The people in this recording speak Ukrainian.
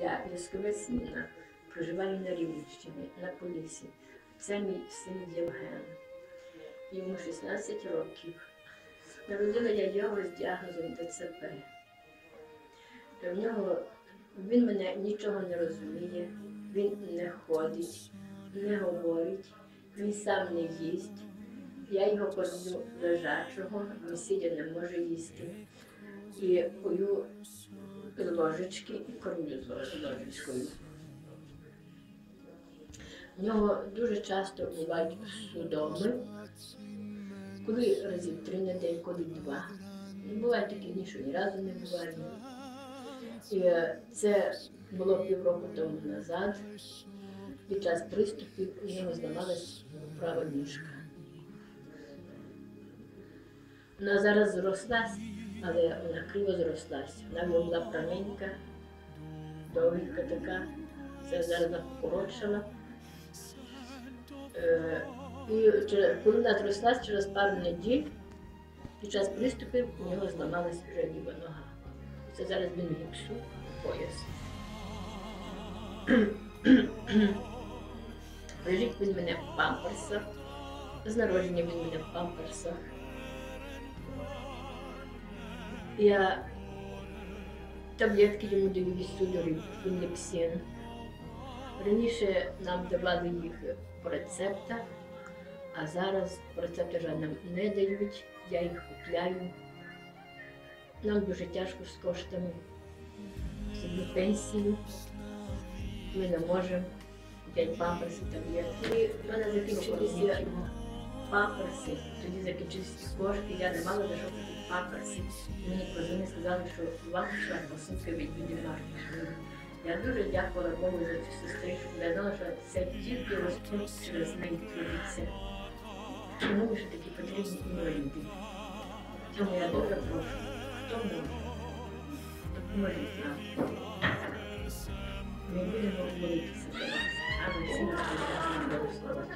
Я Лясковець Ніна, проживаю на Рівненщині, на Полісі. Це мій син Євген. Йому 16 років. Народила я його з діагнозом ДЦП. В нього він мене нічого не розуміє, він не ходить, не говорить, він сам не їсть. Я його кормлю лежачого, він сидя не може їсти. І пою ложечки і кормлю з лож- ложечкою. В нього дуже часто бувають судоми, коли разів три на день, коли два. Ну, Бувають такі дні, що ні разу не буває. І е, це було півроку тому назад. Під час приступів у нього зламалась права ніжка. Вона зараз зрослась, але вона криво зрослась. Вона була праненька, довгенька така. Це зараз вона. Е, І коли вона зрослась через пару неділь, під час приступів у нього зламалась вже ліва нога. Це зараз він гіпсу пояс. Лежить він мене в памперсах. З народження він мене в памперсах. Я таблетки йому даю від судорів, фінлексін. Раніше нам давали їх по рецептах, а зараз по рецептах нам не дають, я їх купляю. Нам дуже тяжко з коштами. Собі пенсію. Ми не можемо купляти памперси, таблетки. В мене закінчилися памперси, тоді закінчився кошти, я не мала за що купити. Мені позвонили, сказали, що вам пішла посилка від Дінмарки. Я дуже дякувала Богу за цю сестричку. Я знала, що це тільки Господь через неї твориться. Чому ж такі потрібні інваліди? Тому я дуже прошу, хто може, допоможіть нам. Ми будемо молитися за вас, а ви всі нас будемо благословити.